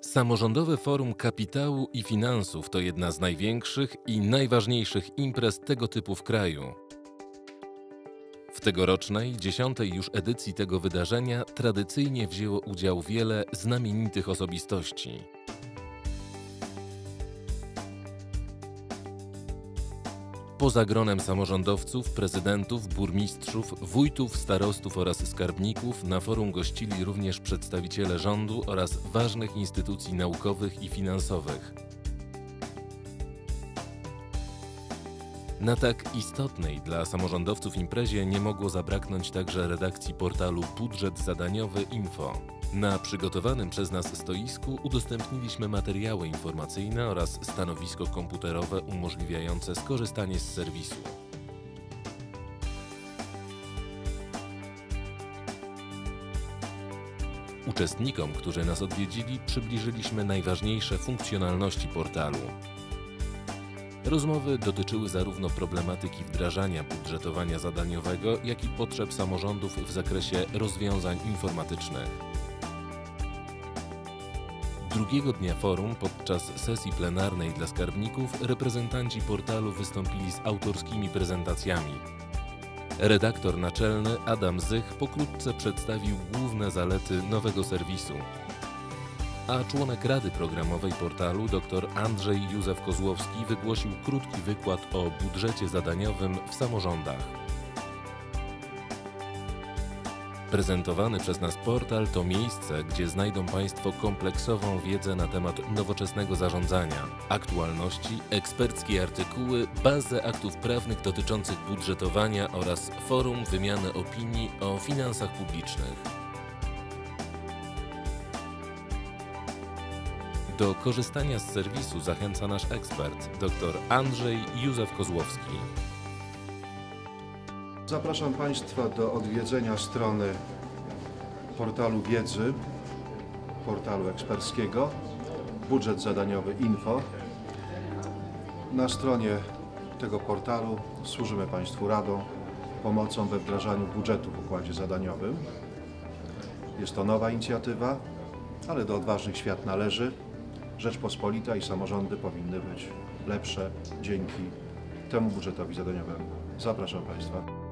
Samorządowe Forum Kapitału i Finansów to jedna z największych i najważniejszych imprez tego typu w kraju. W tegorocznej, dziesiątej już edycji tego wydarzenia tradycyjnie wzięło udział wiele znamienitych osobistości. Poza gronem samorządowców, prezydentów, burmistrzów, wójtów, starostów oraz skarbników na forum gościli również przedstawiciele rządu oraz ważnych instytucji naukowych i finansowych. Na tak istotnej dla samorządowców imprezie nie mogło zabraknąć także redakcji portalu Budżet Zadaniowy Info. Na przygotowanym przez nas stoisku udostępniliśmy materiały informacyjne oraz stanowisko komputerowe umożliwiające skorzystanie z serwisu. Uczestnikom, którzy nas odwiedzili, przybliżyliśmy najważniejsze funkcjonalności portalu. Rozmowy dotyczyły zarówno problematyki wdrażania budżetowania zadaniowego, jak i potrzeb samorządów w zakresie rozwiązań informatycznych. Drugiego dnia forum podczas sesji plenarnej dla skarbników reprezentanci portalu wystąpili z autorskimi prezentacjami. Redaktor naczelny Adam Zych pokrótce przedstawił główne zalety nowego serwisu. A członek Rady Programowej portalu dr Andrzej Józef Kozłowski wygłosił krótki wykład o budżecie zadaniowym w samorządach. Prezentowany przez nas portal to miejsce, gdzie znajdą Państwo kompleksową wiedzę na temat nowoczesnego zarządzania, aktualności, eksperckie artykuły, bazę aktów prawnych dotyczących budżetowania oraz forum wymiany opinii o finansach publicznych. Do korzystania z serwisu zachęca nasz ekspert, dr Andrzej Józef Kozłowski. Zapraszam Państwa do odwiedzenia strony portalu wiedzy, portalu eksperckiego, budżet zadaniowy info. Na stronie tego portalu służymy Państwu radą, pomocą we wdrażaniu budżetu w układzie zadaniowym. Jest to nowa inicjatywa, ale do odważnych świat należy. Rzeczpospolita i samorządy powinny być lepsze dzięki temu budżetowi zadaniowemu. Zapraszam Państwa.